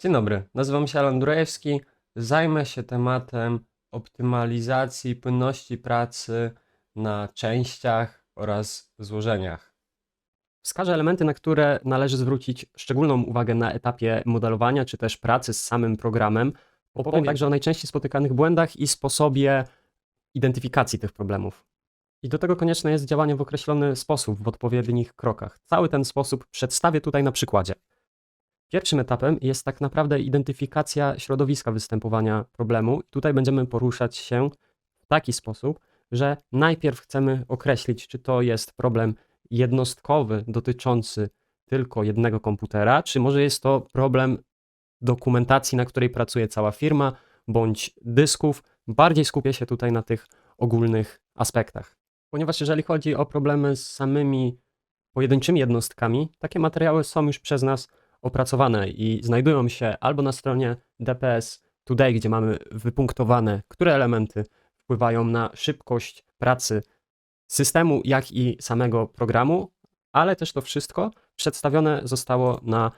Dzień dobry, nazywam się Alan Durajewski. Zajmę się tematem optymalizacji płynności pracy na częściach oraz złożeniach. Wskażę elementy, na które należy zwrócić szczególną uwagę na etapie modelowania czy też pracy z samym programem. Opowiem także o najczęściej spotykanych błędach i sposobie identyfikacji tych problemów. I do tego konieczne jest działanie w określony sposób, w odpowiednich krokach. Cały ten sposób przedstawię tutaj na przykładzie. Pierwszym etapem jest tak naprawdę identyfikacja środowiska występowania problemu. Tutaj będziemy poruszać się w taki sposób, że najpierw chcemy określić, czy to jest problem jednostkowy dotyczący tylko jednego komputera, czy może jest to problem dokumentacji, na której pracuje cała firma, bądź dysków. Bardziej skupię się tutaj na tych ogólnych aspektach. Ponieważ jeżeli chodzi o problemy z samymi pojedynczymi jednostkami, takie materiały są już przez nas opracowane i znajdują się albo na stronie DPS Today, gdzie mamy wypunktowane, które elementy wpływają na szybkość pracy systemu, jak i samego programu, ale też to wszystko przedstawione zostało na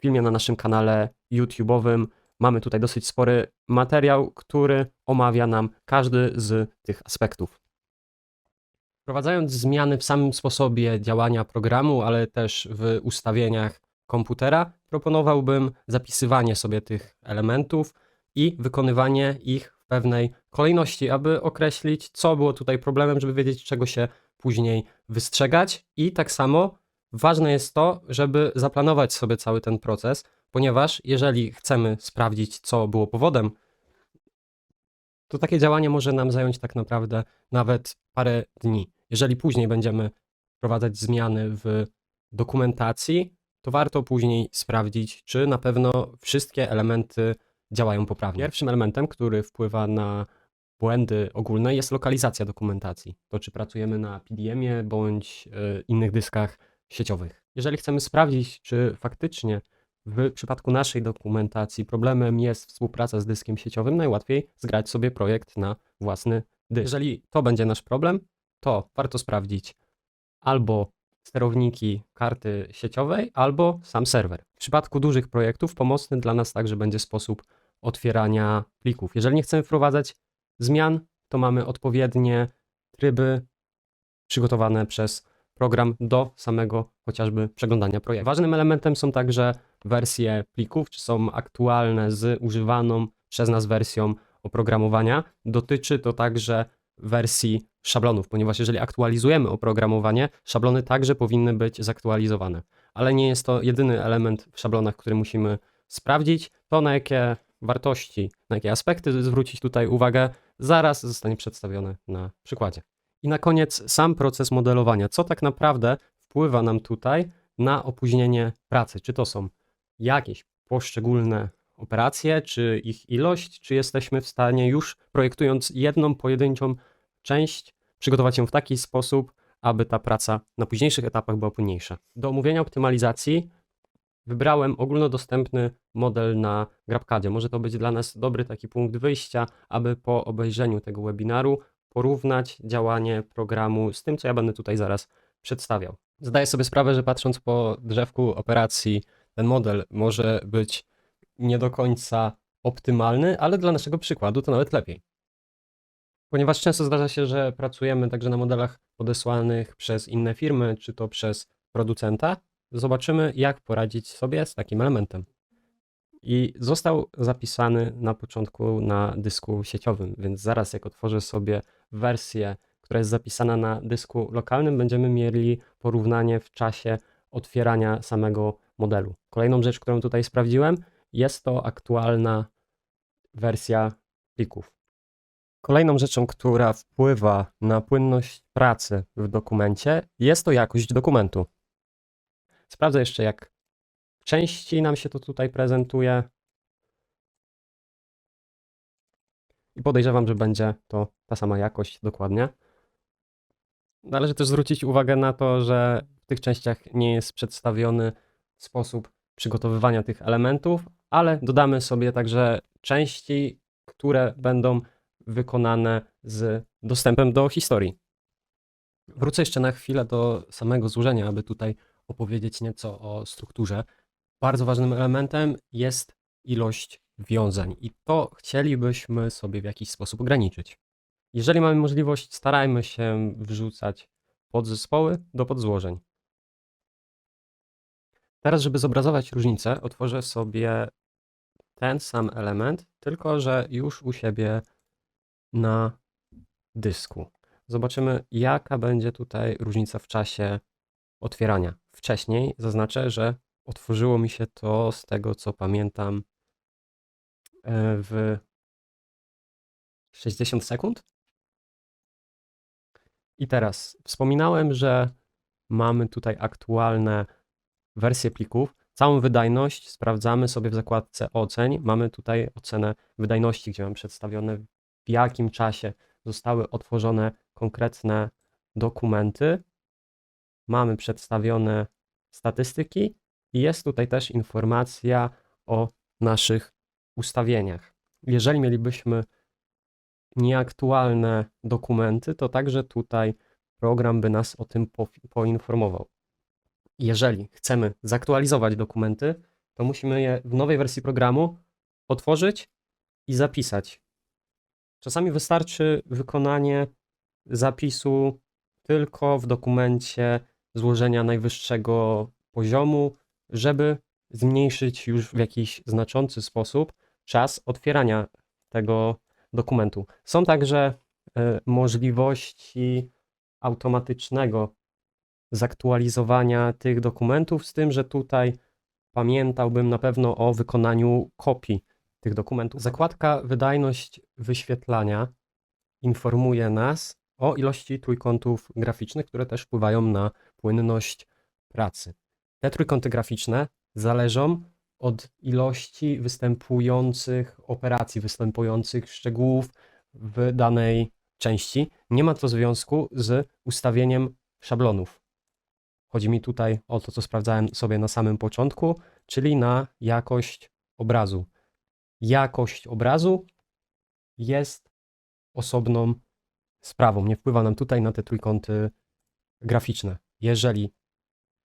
filmie na naszym kanale YouTube'owym. Mamy tutaj dosyć spory materiał, który omawia nam każdy z tych aspektów. Wprowadzając zmiany w samym sposobie działania programu, ale też w ustawieniach komputera, proponowałbym zapisywanie sobie tych elementów i wykonywanie ich w pewnej kolejności, aby określić, co było tutaj problemem, żeby wiedzieć, czego się później wystrzegać. I tak samo ważne jest to, żeby zaplanować sobie cały ten proces, ponieważ jeżeli chcemy sprawdzić, co było powodem, to takie działanie może nam zająć tak naprawdę nawet parę dni. Jeżeli później będziemy wprowadzać zmiany w dokumentacji, to warto później sprawdzić, czy na pewno wszystkie elementy działają poprawnie. Pierwszym elementem, który wpływa na błędy ogólne, jest lokalizacja dokumentacji. To, czy pracujemy na PDM-ie bądź e, innych dyskach sieciowych. Jeżeli chcemy sprawdzić, czy faktycznie w przypadku naszej dokumentacji problemem jest współpraca z dyskiem sieciowym, najłatwiej zgrać sobie projekt na własny dysk. Jeżeli to będzie nasz problem, to warto sprawdzić albo sterowniki karty sieciowej, albo sam serwer. W przypadku dużych projektów pomocny dla nas także będzie sposób otwierania plików. Jeżeli nie chcemy wprowadzać zmian, to mamy odpowiednie tryby przygotowane przez program do samego chociażby przeglądania projektu. Ważnym elementem są także wersje plików, czy są aktualne z używaną przez nas wersją oprogramowania. Dotyczy to także wersji szablonów, ponieważ jeżeli aktualizujemy oprogramowanie, szablony także powinny być zaktualizowane. Ale nie jest to jedyny element w szablonach, który musimy sprawdzić. To na jakie wartości, na jakie aspekty zwrócić tutaj uwagę, zaraz zostanie przedstawione na przykładzie. I na koniec sam proces modelowania. Co tak naprawdę wpływa nam tutaj na opóźnienie pracy? Czy to są jakieś poszczególne operacje, czy ich ilość, czy jesteśmy w stanie już projektując jedną pojedynczą część, przygotować ją w taki sposób, aby ta praca na późniejszych etapach była płynniejsza. Do omówienia optymalizacji wybrałem ogólnodostępny model na GrabCADzie. Może to być dla nas dobry taki punkt wyjścia, aby po obejrzeniu tego webinaru porównać działanie programu z tym, co ja będę tutaj zaraz przedstawiał. Zdaję sobie sprawę, że patrząc po drzewku operacji, ten model może być nie do końca optymalny, ale dla naszego przykładu to nawet lepiej. Ponieważ często zdarza się, że pracujemy także na modelach podesłanych przez inne firmy, czy to przez producenta, zobaczymy, jak poradzić sobie z takim elementem. I został zapisany na początku na dysku sieciowym, więc zaraz jak otworzę sobie wersję, która jest zapisana na dysku lokalnym, będziemy mieli porównanie w czasie otwierania samego modelu. Kolejną rzecz, którą tutaj sprawdziłem, jest to aktualna wersja plików. Kolejną rzeczą, która wpływa na płynność pracy w dokumencie, jest to jakość dokumentu. Sprawdzę jeszcze, jak w części nam się to tutaj prezentuje. I podejrzewam, że będzie to ta sama jakość dokładnie. Należy też zwrócić uwagę na to, że w tych częściach nie jest przedstawiony sposób przygotowywania tych elementów, ale dodamy sobie także części, które będą wykonane z dostępem do historii. Wrócę jeszcze na chwilę do samego złożenia, aby tutaj opowiedzieć nieco o strukturze. Bardzo ważnym elementem jest ilość wiązań i to chcielibyśmy sobie w jakiś sposób ograniczyć. Jeżeli mamy możliwość, starajmy się wrzucać podzespoły do podzłożeń. Teraz, żeby zobrazować różnicę, otworzę sobie ten sam element, tylko że już u siebie na dysku. Zobaczymy, jaka będzie tutaj różnica w czasie otwierania. Wcześniej zaznaczę, że otworzyło mi się to z tego, co pamiętam, e, w 60 sekund. I teraz wspominałem, że mamy tutaj aktualne wersje plików. Całą wydajność sprawdzamy sobie w zakładce oceń. Mamy tutaj ocenę wydajności, gdzie mamy przedstawione w jakim czasie zostały otworzone konkretne dokumenty. Mamy przedstawione statystyki i jest tutaj też informacja o naszych ustawieniach. Jeżeli mielibyśmy nieaktualne dokumenty, to także tutaj program by nas o tym po, poinformował. Jeżeli chcemy zaktualizować dokumenty, to musimy je w nowej wersji programu otworzyć i zapisać. Czasami wystarczy wykonanie zapisu tylko w dokumencie złożenia najwyższego poziomu, żeby zmniejszyć już w jakiś znaczący sposób czas otwierania tego dokumentu. Są także e, możliwości automatycznego zaktualizowania tych dokumentów, z tym, że tutaj pamiętałbym na pewno o wykonaniu kopii tych dokumentów. Zakładka wydajność wyświetlania informuje nas o ilości trójkątów graficznych, które też wpływają na płynność pracy. Te trójkąty graficzne zależą od ilości występujących operacji, występujących szczegółów w danej części. Nie ma to związku z ustawieniem szablonów. Chodzi mi tutaj o to, co sprawdzałem sobie na samym początku, czyli na jakość obrazu. Jakość obrazu jest osobną sprawą. Nie wpływa nam tutaj na te trójkąty graficzne. Jeżeli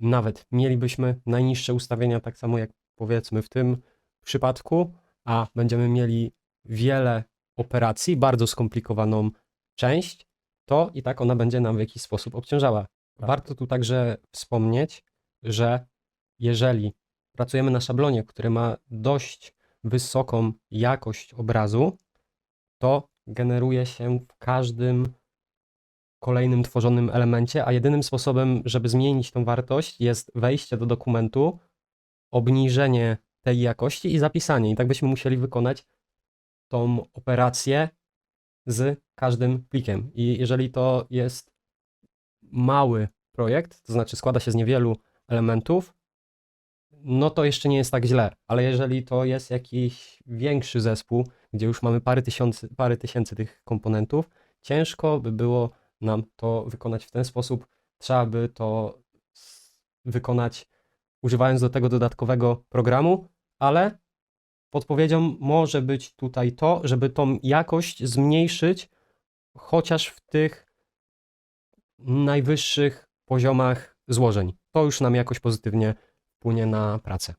nawet mielibyśmy najniższe ustawienia, tak samo jak powiedzmy w tym przypadku, a będziemy mieli wiele operacji, bardzo skomplikowaną część, to i tak ona będzie nam w jakiś sposób obciążała. Warto tu także wspomnieć, że jeżeli pracujemy na szablonie, który ma dość wysoką jakość obrazu, to generuje się w każdym kolejnym tworzonym elemencie, a jedynym sposobem, żeby zmienić tą wartość jest wejście do dokumentu, obniżenie tej jakości i zapisanie. I tak byśmy musieli wykonać tą operację z każdym plikiem. I jeżeli to jest mały projekt, to znaczy składa się z niewielu elementów, no to jeszcze nie jest tak źle, ale jeżeli to jest jakiś większy zespół, gdzie już mamy parę tysięcy, parę tysięcy tych komponentów, ciężko by było nam to wykonać w ten sposób. Trzeba by to wykonać używając do tego dodatkowego programu, ale podpowiedzią może być tutaj to, żeby tą jakość zmniejszyć chociaż w tych najwyższych poziomach złożeń. To już nam jakoś pozytywnie wpłynie na pracę.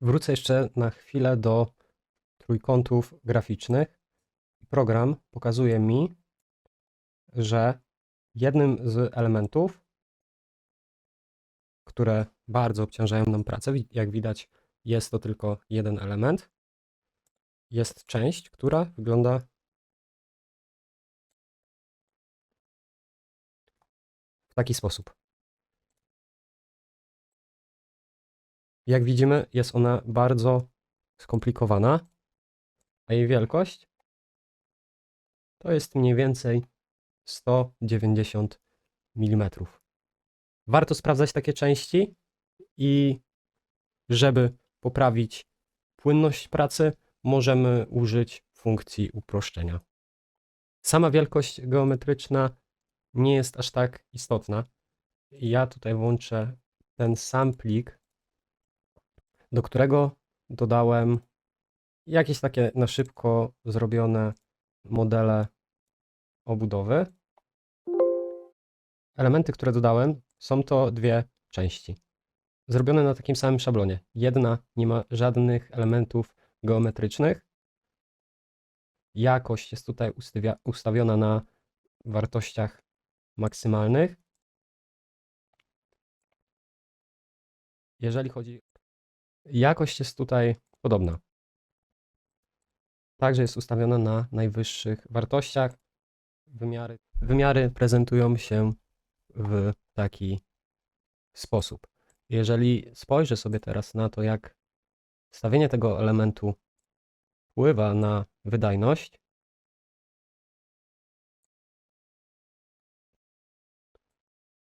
Wrócę jeszcze na chwilę do trójkątów graficznych. Program pokazuje mi, że jednym z elementów, które bardzo obciążają nam pracę, jak widać, jest to tylko jeden element, jest część, która wygląda w taki sposób. Jak widzimy, jest ona bardzo skomplikowana, a jej wielkość to jest mniej więcej 190 mm. Warto sprawdzać takie części i żeby poprawić płynność pracy, możemy użyć funkcji uproszczenia. Sama wielkość geometryczna nie jest aż tak istotna. Ja tutaj włączę ten sam plik, do którego dodałem jakieś takie na szybko zrobione modele obudowy. Elementy, które dodałem, są to dwie części. zrobione na takim samym szablonie. Jedna nie ma żadnych elementów geometrycznych. Jakość jest tutaj ustawiona na wartościach maksymalnych. Jeżeli chodzi. Jakość jest tutaj podobna. Także jest ustawiona na najwyższych wartościach. Wymiary, wymiary prezentują się w taki sposób. Jeżeli spojrzę sobie teraz na to, jak stawienie tego elementu wpływa na wydajność,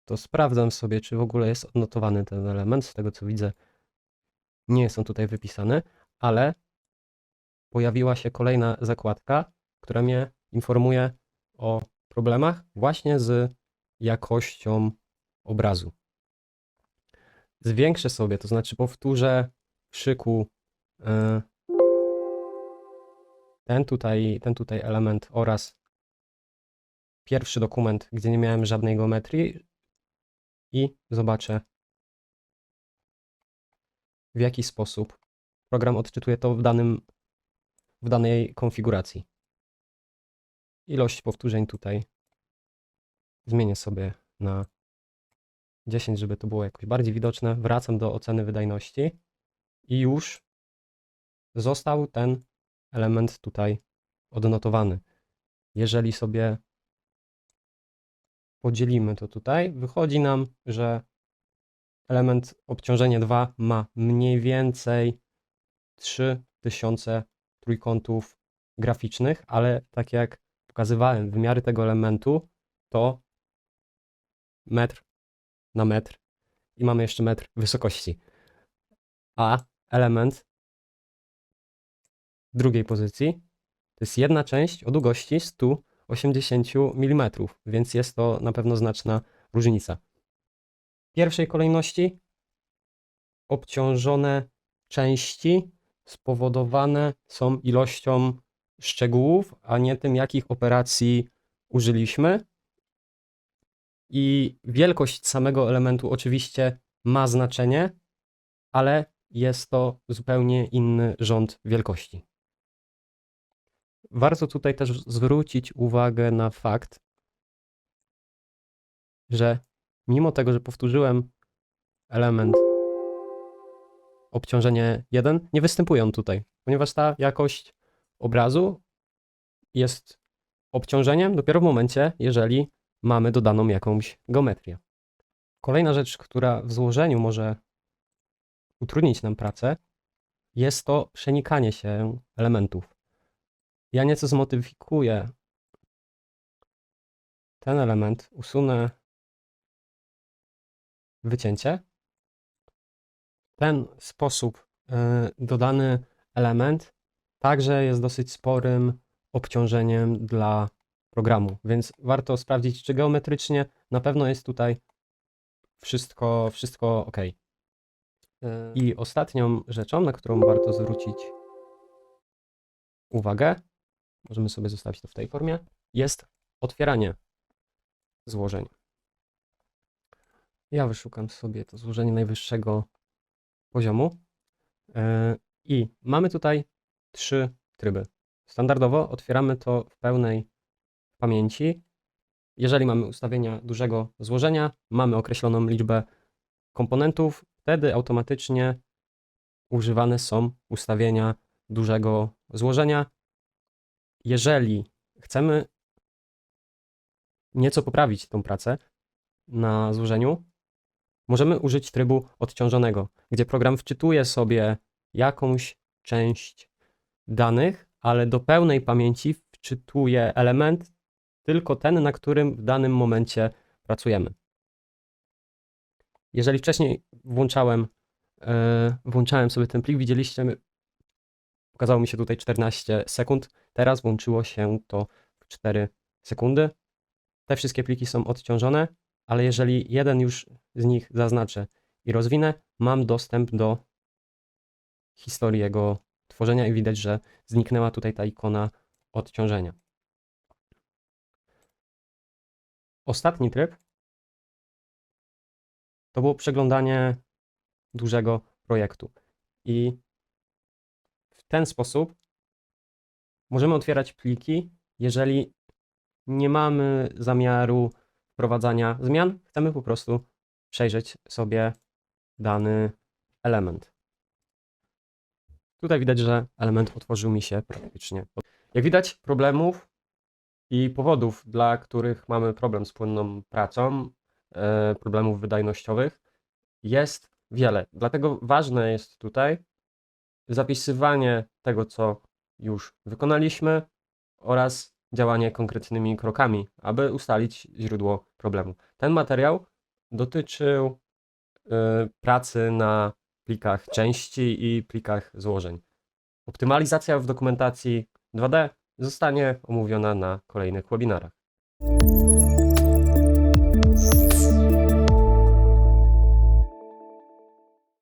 to sprawdzam sobie, czy w ogóle jest odnotowany ten element. Z tego co widzę, nie on tutaj wypisany, ale pojawiła się kolejna zakładka, która mnie informuje o problemach właśnie z jakością obrazu. Zwiększę sobie, to znaczy powtórzę w szyku e, ten tutaj, ten tutaj element oraz pierwszy dokument, gdzie nie miałem żadnej geometrii i zobaczę w jaki sposób program odczytuje to w danym w danej konfiguracji. Ilość powtórzeń tutaj zmienię sobie na 10, żeby to było jakoś bardziej widoczne. Wracam do oceny wydajności i już został ten element tutaj odnotowany. Jeżeli sobie podzielimy to tutaj, wychodzi nam, że element obciążenie 2 ma mniej więcej 3000 trójkątów graficznych, ale tak jak pokazywałem, wymiary tego elementu to metr na metr i mamy jeszcze metr wysokości. A element drugiej pozycji to jest jedna część o długości 180 mm, więc jest to na pewno znaczna różnica. Pierwszej kolejności obciążone części spowodowane są ilością szczegółów, a nie tym, jakich operacji użyliśmy. I wielkość samego elementu oczywiście ma znaczenie, ale jest to zupełnie inny rząd wielkości. Warto tutaj też zwrócić uwagę na fakt, że mimo tego, że powtórzyłem element obciążenie 1, nie występuje on tutaj, ponieważ ta jakość obrazu jest obciążeniem dopiero w momencie, jeżeli mamy dodaną jakąś geometrię. Kolejna rzecz, która w złożeniu może utrudnić nam pracę, jest to przenikanie się elementów. Ja nieco zmodyfikuję ten element, usunę wycięcie. Ten sposób y, dodany element także jest dosyć sporym obciążeniem dla programu, więc warto sprawdzić, czy geometrycznie na pewno jest tutaj wszystko, wszystko ok. I ostatnią rzeczą, na którą warto zwrócić uwagę, możemy sobie zostawić to w tej formie, jest otwieranie złożeń. Ja wyszukam sobie to złożenie najwyższego poziomu e, i mamy tutaj trzy tryby. Standardowo otwieramy to w pełnej pamięci. Jeżeli mamy ustawienia dużego złożenia, mamy określoną liczbę komponentów, wtedy automatycznie używane są ustawienia dużego złożenia. Jeżeli chcemy nieco poprawić tą pracę na złożeniu, możemy użyć trybu odciążonego, gdzie program wczytuje sobie jakąś część danych, ale do pełnej pamięci wczytuje element tylko ten, na którym w danym momencie pracujemy. Jeżeli wcześniej włączałem, yy, włączałem sobie ten plik, widzieliście, pokazało mi się tutaj 14 sekund, teraz włączyło się to w 4 sekundy. Te wszystkie pliki są odciążone, ale jeżeli jeden już z nich zaznaczę i rozwinę, mam dostęp do historii jego tworzenia i widać, że zniknęła tutaj ta ikona odciążenia. Ostatni tryb to było przeglądanie dużego projektu. I w ten sposób możemy otwierać pliki, jeżeli nie mamy zamiaru wprowadzania zmian, chcemy po prostu przejrzeć sobie dany element. Tutaj widać, że element otworzył mi się praktycznie. Jak widać, problemów i powodów, dla których mamy problem z płynną pracą, e, problemów wydajnościowych, jest wiele. Dlatego ważne jest tutaj zapisywanie tego, co już wykonaliśmy oraz działanie konkretnymi krokami, aby ustalić źródło problemu. Ten materiał dotyczył y, pracy na plikach części i plikach złożeń. Optymalizacja w dokumentacji 2D zostanie omówiona na kolejnych webinarach.